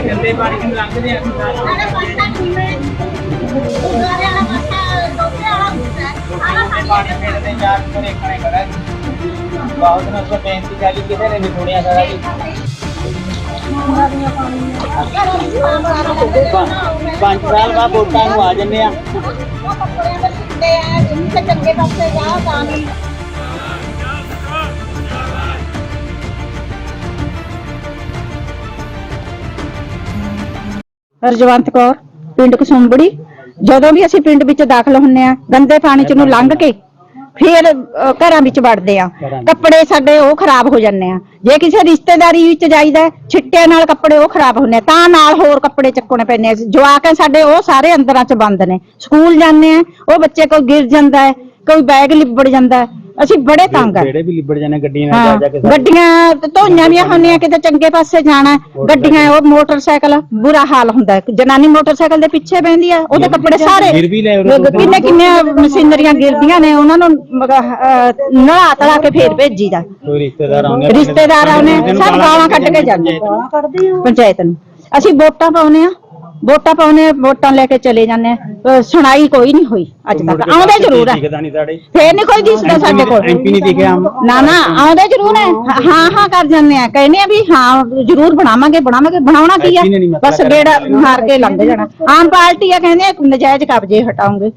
ਗੰਦੇ ਪਾਣੀ ਨੂੰ ਲੰਘਦੇ ਆ ਪਾਣੀ ਪੀਣ ਦੇ ਚਾਰ ਕੋਰੇ ਖਣੇ ਖੜਾ ਬਹੁਤ ਨਾ ਸੋ ਬੇਨਤੀ ਚਾਲੀ ਕਿਤੇ ਨੇ ਨਹੀਂ ਸੁਣਿਆ ਸਾਰਾ ਜੀ ਪੰਜ ਸਾਲ ਬਾਅਦ ਵੋਟਾਂ ਨੂੰ ਆ, ਜੰਨੇ ਆ ਚੰਗੇ ਪਾਸੇ ਜਾ ਤਾਂ ਨਹੀਂ। ਰਜਵੰਤ ਕੌਰ ਪਿੰਡ ਕਸੁੰਬੜੀ। ਜਦੋਂ ਵੀ ਅਸੀਂ ਪਿੰਡ ਵਿੱਚ ਦਾਖਲ ਹੁੰਨੇ ਆ ਗੰਦੇ ਪਾਣੀ ਚ ਨੂੰ ਲੰਘ ਕੇ ਫਿਰ ਘਰਾਂ ਵਿੱਚ ਵੜਦੇ ਆ। ਕੱਪੜੇ ਸਾਡੇ ਉਹ ਖਰਾਬ ਹੋ ਜਾਂਦੇ ਆ। ਜੇ ਕਿਸੇ ਰਿਸ਼ਤੇਦਾਰੀ ਵਿੱਚ ਜਾਈਦਾ ਹੈ, ਛਿੱਟਿਆਂ ਨਾਲ ਕੱਪੜੇ ਉਹ ਖਰਾਬ ਹੁੰਦੇ ਆ। ਤਾਂ ਨਾਲ ਹੋਰ ਕੱਪੜੇ ਚੱਕਣੇ ਪੈਂਦੇ ਆ। ਜਵਾਕ ਹੈ ਸਾਡੇ ਉਹ ਸਾਰੇ ਅੰਦਰਾਂ ਚ ਬੰਦ ਨੇ। ਸਕੂਲ ਜਾਂਦੇ ਆ ਉਹ ਬੱਚੇ ਕੋਈ ਗਿਰ ਜਾਂਦਾ ਹੈ ਕੋਈ ਬੈਗ ਲਿਬੜ ਜਾਂਦਾ ਹੈ। ਅਸੀਂ ਬੜੇ ਤੰਗ ਆ। ਜਿਹੜੇ ਵੀ ਲਿਬੜ ਜਾਂਦੇ ਗੱਡੀਆਂ ਨਾਲ ਹਾਂ ਜਾ ਜਾ ਕੇ ਗੱਡੀਆਂ ਤੇ ਧੋਈਆਂ ਵੀ ਹੁੰਦੀਆਂ ਕਿਤੇ ਚੰਗੇ ਪਾਸੇ ਜਾਣਾ ਹੈ। ਗੱਡੀਆਂ ਉਹ ਮੋਟਰਸਾਈਕਲ ਬੁਰਾ ਹਾਲ ਹੁੰਦਾ ਹੈ। ਜਨਾਨੀ ਮੋਟਰਸਾਈਕਲ ਦੇ ਪਿੱਛੇ ਬਹਿੰਦੀ ਆ ਉਹਦੇ ਕੱਪੜੇ ਸਾਰੇ ਗਿਰ ਵੀ ਲੈ ਉਰੇ ਤੋਂ। ਕਿੰਨੇ ਕਿੰਨੇ ਮਸ਼ੀਨਰੀਆਂ ਗਿਰਦੀਆਂ ਨੇ ਉਹਨਾਂ ਨੂੰ ਨਲਾ ਤਲਾ ਕੇ ਫੇਰ ਭੇਜੀਦਾ। ਕੋਈ ਰਿਸ਼ਤੇਦਾਰ ਆਉਂਦੇ ਆ, ਰਿਸ਼ਤੇਦਾਰ ਸਭ ਗਾਲਾਂ ਕੱਢ ਕੇ ਜਾਂਦੇ ਪੰਚਾਇਤ ਨੂੰ। ਅਸੀਂ ਵੋਟਾਂ ਪਾਉਨੇ ਆ। ਵੋਟਾਂ ਪਾਉਨੇ ਵੋਟਾਂ ਲੈ ਕੇ ਚਲੇ ਜਾਂਦੇ ਅਹ ਸੁਣਾਈ ਕੋਈ ਨਹੀਂ ਹੋਈ ਅੱਜ ਤੱਕ। ਆਉਂਦੇ ਜ਼ਰੂਰ ਆ। ਦਿਖਦਾ ਨਹੀਂ ਸਾਡੇ ਫੇਰ ਨਹੀਂ ਕੋਈ ਦਿਸਦਾ ਸਾਡੇ ਕੋਲ। ਐਮਪੀ ਨਹੀਂ ਦਿਖਿਆ। ਹਮ ਨਾ ਨਾ ਆਉਂਦੇ ਜ਼ਰੂਰ ਹੈ ਹਾਂ ਹਾਂ ਕਰ ਜਾਂਦੇ ਆ। ਕਹਿੰਦੇ ਆ ਵੀ ਹਾਂ ਜ਼ਰੂਰ ਬਣਾਵਾਂਗੇ ਬਣਾਵਾਂਗੇ। ਬਣਾਉਣਾ ਕੀ ਆ? ਬਸ ਗੇੜਾ ਮਾਰ ਕੇ ਲੰਘ ਜਾਣਾ। ਆਮ ਪਾਰਟੀ ਆ ਕਹਿੰਦੇ ਆ ਨਜਾਇਜ਼ ਕਬਜ਼ੇ ਹਟਾਉਂਗੇ।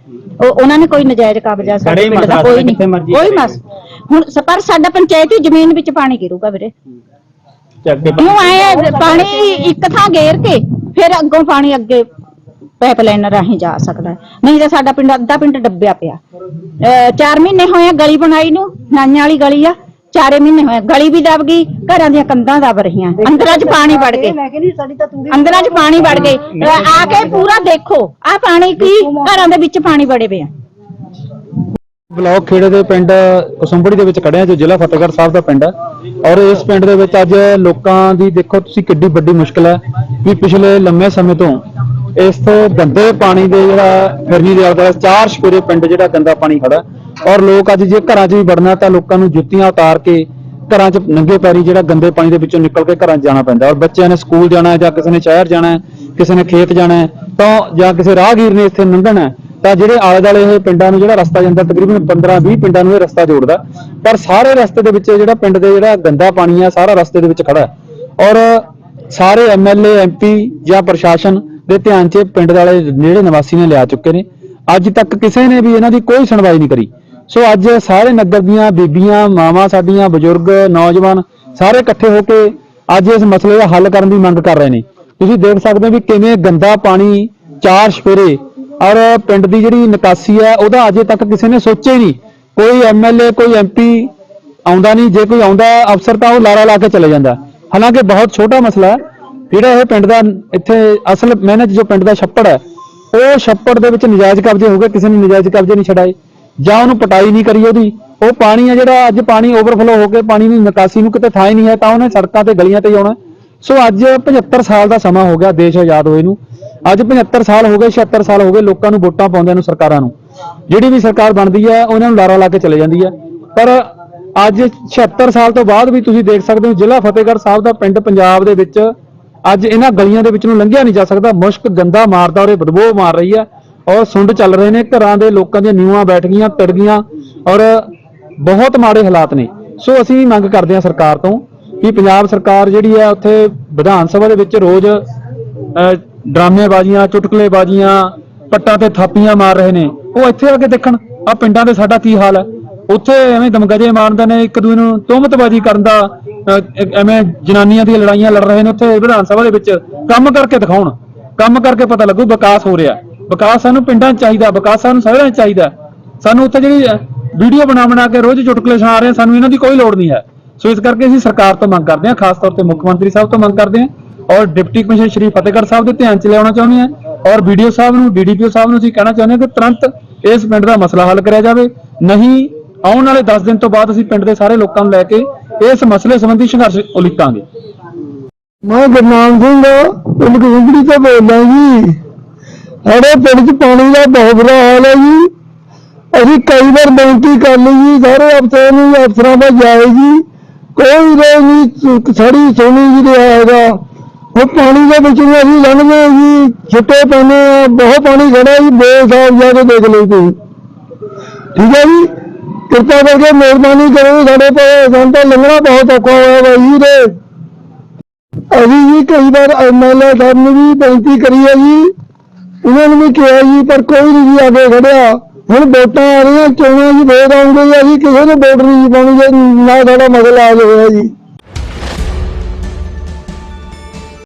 ਉਹ ਉਹਨਾਂ ਨੇ ਕੋਈ ਨਜਾਇਜ਼ ਕਬਜ਼ਾ ਸਾਡੇ ਹੀ ਪਿੰਡ ਦਾ ਕੋਈ ਨਹੀਂ। ਕੋਈ। ਮਸ ਹੁਣ। ਸ- ਪਰ ਸਾਡਾ ਪੰਚਾਇਤੀ ਜ਼ਮੀਨ ਵਿੱਚ ਪਾਣੀ ਗਿਰੂਗਾ ਵੀਰੇ। ਤੇ ਅੱਗੇ ਕਿਉਂ ਆਏ ਪਾਣੀ ਇੱਕ ਥਾਂ ਗੇਰ ਕੇ ਫਿਰ ਅੱਗੋਂ ਪਾਣੀ ਅੱਗੇ ਪਾਈਪਲਾਈਨ ਰਾਹੀਂ ਜਾ ਸਕਦਾ ਹੈ। ਨਹੀਂ ਤਾਂ ਸਾਡਾ ਪਿੰਡ ਅੱਧਾ ਪਿੰਡ ਡੱਬਿਆ ਪਿਆ। ਅਹ ਚਾਰ ਮਹੀਨੇ ਹੋਏ ਆ ਗਲੀ ਬਣਾਈ ਨੂੰ, ਨਾਈਆਂ ਵਾਲੀ ਗਲੀ ਆ। ਚਾਰੇ ਮਹੀਨੇ ਹੋਏ ਆ। ਗਲੀ ਵੀ ਦਬ ਗਈ, ਘਰਾਂ ਦੀਆਂ ਕੰਧਾਂ ਦਬ ਰਹੀਆਂ। ਅੰਦਰਾਂ 'ਚ ਪਾਣੀ ਵੜ ਗਏ। ਅੰਦਰਾਂ 'ਚ ਪਾਣੀ ਵੜ ਗਏ। ਅਹ ਆ ਕੇ ਪੂਰਾ ਦੇਖੋ ਆ ਪਾਣੀ ਕੀ? ਘਰਾਂ ਦੇ ਵਿੱਚ ਪਾਣੀ ਵੜੇ ਪਏ ਆ। ਬਲਾਕ ਖੇੜੇ ਦੇ ਪਿੰਡ ਕਸੁੰਬੜੀ ਦੇ ਵਿੱਚ ਖੜਿਆ ਜੋ ਜ਼ਿਲ੍ਹਾ ਫਤਿਹਗੜ੍ਹ ਸਾਹਿਬ ਦਾ ਪਿੰਡ ਹੈ। ਔਰ ਇਸ ਪਿੰਡ ਦੇ ਵਿੱਚ ਅੱਜ ਲੋਕਾਂ ਦੀ ਦੇਖੋ ਤੁਸੀਂ ਕਿੱਡੀ ਵੱਡੀ ਮੁਸ਼ਕਲ ਹੈ ਵੀ ਪਿਛਲੇ ਲੰਮੇ ਸਮੇਂ ਤੋਂ ਇਸ ਤੋਂ ਗੰਦੇ ਪਾਣੀ ਦੇ ਜਿਹੜਾ ਫਿਰਨੀ ਦੇ ਆਉਂਦਾ ਚਾਰ ਸ਼ਪੂਰੇ ਪਿੰਡ ਜਿਹੜਾ ਗੰਦਾ ਪਾਣੀ ਖੜਾ ਔਰ ਲੋਕ ਅੱਜ ਜੇ ਘਰਾਂ 'ਚ ਵੀ ਵੜਨਾ ਤਾਂ ਲੋਕਾਂ ਨੂੰ ਜੁੱਤੀਆਂ ਉਤਾਰ ਕੇ ਘਰਾਂ 'ਚ ਨੰਗੇ ਪੈਰੀ ਜਿਹੜਾ ਗੰਦੇ ਪਾਣੀ ਦੇ ਵਿੱਚੋਂ ਨਿਕਲ ਕੇ ਘਰਾਂ 'ਚ ਜਾਣਾ ਪੈਂਦਾ ਔਰ ਬੱਚਿਆਂ ਨੇ ਸਕੂਲ ਜਾਣਾ ਜਾਂ ਕਿਸੇ ਨੇ ਸ਼ਹਿਰ ਜਾਣਾ ਕਿਸੇ ਨੇ ਖੇਤ ਜਾਣਾ ਤਾਂ ਜਾਂ ਕਿਸੇ ਰਾਹਗੀਰ ਨੇ ਇੱਥੇ ਲੰਘਣਾ ਤਾਂ ਜਿਹੜੇ ਆਲੇ ਦੁਆਲੇ ਇਹ ਪਿੰਡਾਂ ਨੂੰ ਜਿਹੜਾ ਰਸਤਾ ਜਾਂਦਾ, ਤਕਰੀਬਨ 15-20 ਪਿੰਡਾਂ ਨੂੰ ਇਹ ਰਸਤਾ ਜੋੜਦਾ। ਪਰ ਸਾਰੇ ਰਸਤੇ ਦੇ ਵਿੱਚ ਜਿਹੜਾ ਪਿੰਡ ਦੇ ਜਿਹੜਾ ਗੰਦਾ ਪਾਣੀ ਆ, ਸਾਰਾ ਰਸਤੇ ਦੇ ਵਿੱਚ ਖੜਾ ਔਰ ਸਾਰੇ ਐਮਐਲਏ ਐਮਪੀ ਜਾਂ ਪ੍ਰਸ਼ਾਸਨ ਦੇ ਧਿਆਨ 'ਚ ਪਿੰਡ ਵਾਲੇ ਜਿਹੜੇ ਨਿਵਾਸੀ ਨੇ ਲਿਆ ਚੁੱਕੇ ਨੇ। ਅੱਜ ਤੱਕ ਕਿਸੇ ਨੇ ਵੀ ਇਹਨਾਂ ਦੀ ਕੋਈ ਸੁਣਵਾਈ ਨਹੀਂ ਕਰੀ। ਸੋ ਅੱਜ ਸਾਰੇ ਨਗਰ ਦੀਆਂ ਬੀਬੀਆਂ, ਮਾਵਾਂ ਸਾਡੀਆਂ, ਬਜ਼ੁਰਗ, ਨੌਜਵਾਨ ਸਾਰੇ ਇਕੱਠੇ ਹੋ ਕੇ ਅੱਜ ਇਸ ਮਸਲੇ ਦਾ ਹੱਲ ਕਰਨ ਦੀ ਮੰਗ ਕਰ ਰਹੇ ਨੇ। ਤੁਸੀਂ ਦੇਖ ਸਕਦੇ ਹੋ ਵੀ ਕਿਵੇਂ ਗੰਦਾ ਪਾਣੀ ਚਾਰ ਸਪੇਰੇ ਔਰ ਪਿੰਡ ਦੀ ਜਿਹੜੀ ਨਿਕਾਸੀ ਹੈ, ਉਹਦਾ ਅਜੇ ਤੱਕ ਕਿਸੇ ਨੇ ਸੋਚਿਆ ਹੀ ਨਹੀਂ। ਕੋਈ ਐਮਐਲਏ ਕੋਈ ਐਮਪੀ ਆਉਂਦਾ ਨਹੀਂ। ਜੇ ਕੋਈ ਆਉਂਦਾ ਅਫਸਰ, ਤਾਂ ਉਹ ਲਾਰਾ ਲਾ ਕੇ ਚਲੇ ਜਾਂਦਾ। ਹਾਲਾਂਕਿ ਬਹੁਤ ਛੋਟਾ ਮਸਲਾ ਹੈ। ਜਿਹੜਾ ਇਹ ਪਿੰਡ ਦਾ ਇੱਥੇ ਅਸਲ ਮਿਹਨਤ ਜੋ ਪਿੰਡ ਦਾ ਛੱਪੜ ਹੈ, ਉਹ ਛੱਪੜ ਦੇ ਵਿੱਚ ਨਜਾਇਜ਼ ਕਬਜ਼ੇ ਹੋ ਗਏ। ਕਿਸੇ ਨੇ ਨਜਾਇਜ਼ ਕਬਜ਼ੇ ਨਹੀਂ ਛਡਾਏ। ਜਾਂ ਉਹਨੂੰ ਪਟਾਈ ਨਹੀਂ ਕਰੀ ਉਹਦੀ। ਉਹ ਪਾਣੀ ਹੈ ਜਿਹੜਾ ਅੱਜ ਪਾਣੀ ਓਵਰਫਲੋ ਹੋ ਕੇ ਪਾਣੀ ਦੀ ਨਿਕਾਸੀ ਨੂੰ ਕਿਤੇ ਥਾਂ ਹੀ ਨਹੀਂ ਹੈ, ਤਾਂ ਉਹਨੇ ਸੜਕਾਂ ਤੇ ਗਲੀਆਂ ਤੇ ਆਉਣਾ ਸੋ ਅੱਜ 75 ਸਾਲ ਦਾ ਸਮਾਂ ਹੋ ਗਿਆ ਦੇਸ਼ ਆਜ਼ਾਦ ਹੋਏ ਨੂੰ। ਅੱਜ 75 ਸਾਲ ਹੋ ਗਏ 76 ਸਾਲ ਹੋ ਗਏ ਲੋਕਾਂ ਨੂੰ ਵੋਟਾਂ ਪਾਉਂਦਿਆਂ ਨੂੰ ਸਰਕਾਰਾਂ ਨੂੰ। ਜਿਹੜੀ ਵੀ ਸਰਕਾਰ ਬਣਦੀ ਹੈ ਉਹਨਾਂ ਨੂੰ ਲਾਰਾ ਲਾ ਕੇ ਚਲੇ ਜਾਂਦੀ ਹੈ। ਪਰ ਅੱਜ 76 ਸਾਲ ਤੋਂ ਬਾਅਦ ਵੀ ਤੁਸੀਂ ਦੇਖ ਸਕਦੇ ਹੋ ਜ਼ਿਲ੍ਹਾ ਫਤਿਹਗੜ੍ਹ ਸਾਹਿਬ ਦਾ ਪਿੰਡ ਪੰਜਾਬ ਦੇ ਵਿੱਚ ਅੱਜ ਇਹਨਾਂ ਗਲੀਆਂ ਦੇ ਵਿੱਚ ਨੂੰ ਲੰਘਿਆ ਨਹੀਂ ਜਾ ਸਕਦਾ। ਮੁਸ਼ਕ ਗੰਦਾ ਮਾਰਦਾ ਔਰ ਇਹ ਬਦਬੂ ਮਾਰ ਰਹੀ ਹੈ ਔਰ ਸੁੰਡ ਚੱਲ ਰਹੇ ਨੇ। ਘਰਾਂ ਦੇ ਲੋਕਾਂ ਦੀਆਂ ਨੀਵਾਂ ਬੈਠ ਗਈਆਂ ਟੜ ਗਈਆਂ ਔਰ ਬਹੁਤ ਮਾੜੇ ਹਾਲਾਤ ਨੇ। ਸੋ ਅਸੀਂ ਮੰਗ ਕਰਦੇ ਹਾਂ ਸਰਕਾਰ ਤੋਂ ਕਿ ਪੰਜਾਬ ਸਰਕਾਰ ਜਿਹੜੀ ਹੈ ਉੱਥੇ ਵਿਧਾਨ ਸਭਾ ਦੇ ਵਿੱਚ ਰੋਜ਼ ਅਹ, ਡਰਾਮੇਬਾਜ਼ੀਆਂ, ਚੁਟਕਲੇਬਾਜ਼ੀਆਂ, ਪੱਟਾਂ ਤੇ ਥਾਪੀਆਂ ਮਾਰ ਰਹੇ ਨੇ। ਉਹ ਇੱਥੇ ਆ ਕੇ ਦੇਖਣ ਆ ਪਿੰਡਾਂ ਦੇ ਸਾਡਾ ਕੀ ਹਾਲ ਹੈ? ਉੱਥੇ ਐਵੇਂ ਦਮਗਜੇ ਮਾਰਦੇ ਨੇ, ਇੱਕ ਦੂਜੇ ਨੂੰ ਤੋਮਤਬਾਜ਼ੀ ਕਰਨ ਦਾ ਐਵੇਂ ਜਨਾਨੀਆਂ ਦੀਆਂ ਲੜਾਈਆਂ ਲੜ ਰਹੇ ਨੇ ਉੱਥੇ ਵਿਧਾਨ ਸਭਾ ਦੇ ਵਿੱਚ। ਕੰਮ ਕਰਕੇ ਦਿਖਾਉਣ, ਕੰਮ ਕਰਕੇ ਪਤਾ ਲੱਗੂ ਵਿਕਾਸ ਹੋ ਰਿਹਾ। ਵਿਕਾਸ ਸਾਨੂੰ ਪਿੰਡਾਂ 'ਚ ਚਾਹੀਦਾ, ਵਿਕਾਸ ਸਾਨੂੰ ਸ਼ਹਿਰਾਂ 'ਚ ਚਾਹੀਦਾ। ਸਾਨੂੰ ਉੱਥੇ ਜਿਹੜੀ ਵੀਡੀਓ ਬਣਾ ਬਣਾ ਕੇ ਰੋਜ਼ ਚੁਟਕਲੇ ਸੁਣਾ ਰਹੇ ਸਾਨੂੰ ਇਹਨਾਂ ਦੀ ਕੋਈ ਲੋੜ ਨਹੀਂ ਹੈ। ਸੋ ਇਸ ਕਰਕੇ ਅਸੀਂ ਸਰਕਾਰ ਤੋਂ ਮੰਗ ਕਰਦੇ ਹਾਂ, ਖਾਸ ਤੌਰ ਤੇ ਮੁੱਖ ਮੰਤਰੀ ਸਾਹਿਬ ਤੋਂ ਮੰਗ ਕਰਦੇ ਹਾਂ। ਔਰ ਡਿਪਟੀ ਕਮਿਸ਼ਨਰ ਸ਼੍ਰੀ ਫਤਿਹਗੜ੍ਹ ਸਾਹਿਬ ਦੇ ਧਿਆਨ 'ਚ ਲਿਆਉਣਾ ਚਾਹੁੰਦੇ ਹਾਂ ਔਰ ਵੀਡੀਓ ਸਾਹਿਬ ਨੂੰ ਡੀਡੀਪੀਓ ਸਾਹਿਬ ਨੂੰ ਅਸੀਂ ਕਹਿਣਾ ਚਾਹੁੰਦੇ ਹਾਂ ਕਿ ਤੁਰੰਤ ਇਸ ਪਿੰਡ ਦਾ ਮਸਲਾ ਹੱਲ ਕਰਿਆ ਜਾਵੇ। ਨਹੀਂ, ਆਉਣ ਵਾਲੇ 10 ਦਿਨ ਤੋਂ ਬਾਅਦ ਅਸੀਂ ਪਿੰਡ ਦੇ ਸਾਰੇ ਲੋਕਾਂ ਨੂੰ ਲੈ ਕੇ ਇਸ ਮਸਲੇ ਸੰਬੰਧੀ ਸੰਘਰਸ਼ ਉਲੀਕਾਂਗੇ ਮੈਂ ਗੁਰਨਾਮ ਸਿੰਘ, ਪਿੰਡ ਕੁੰਗੜੀ ਤੋਂ ਬੋਲਦਾ ਜੀ। ਸਾਡੇ ਪਿੰਡ 'ਚ ਪਾਣੀ ਦਾ ਬਹੁਤ ਬੁਰਾ ਹਾਲ ਹੈ ਜੀ। ਅਸੀਂ ਕਈ ਵਾਰ ਬੇਨਤੀ ਕਰ ਲਈ ਜੀ, ਸਾਰੇ ਅਫਸਰਾਂ ਨੂੰ, ਅਫਸਰਾਂ ਦਾ ਜਾਏ ਜੀ। ਕੋਈ ਰੋਡ ਨਹੀਂ ਸਾਡੀ ਸੋਨੀ ਜੀ ਦੇ ਹੈਗਾ। ਉਹ ਪਾਣੀ ਦੇ ਵਿੱਚ ਵੀ ਅਸੀਂ ਲੰਘਦੇ ਹਾਂ ਜੀ, ਛਿੱਟੇ ਪੈਨੇ ਆ ਬਹੁਤ ਪਾਣੀ ਖੜਾ ਜੀ ਬੇਸਾਬ ਜਾ ਕੇ ਦੇਖ ਲਈ ਤੁਸੀਂ। ਠੀਕ ਹੈ ਜੀ? ਕਿਰਪਾ ਕਰਕੇ ਮਿਹਰਬਾਨੀ ਕਰੋ ਸਾਡੇ ਤੇ ਸਾਨੂੰ ਤਾਂ ਲੰਘਣਾ ਬਹੁਤ ਔਖਾ ਹੋਇਆ ਵਾ ਜੀ ਦੇ ਅਸੀਂ ਜੀ ਕਈ ਵਾਰ ਐਮਐਲਏ ਸਾਹਿਬ ਨੂੰ ਵੀ ਬੇਨਤੀ ਕਰੀ ਹੈ ਜੀ। ਉਹਨਾਂ ਨੂੰ ਵੀ ਕਿਹਾ ਜੀ, ਪਰ ਕੋਈ ਨਹੀਂ ਜੀ ਆਗੇ ਖੜਿਆ। ਹੁਣ ਵੋਟਾਂ ਆ ਰਹੀਆਂ ਚੋਣਾਂ ਜੀ, ਵੋਟ ਆਉਂਦੇ ਜੀ ਅਸੀਂ ਕਿਸੇ ਨੂੰ ਵੋਟ ਨਹੀਂ ਜੀ ਪਾਉਣੀ, ਜੇ ਨਾ ਸਾਡਾ ਮਸਲਾ ਆ ਹੋਇਆ ਜੀ।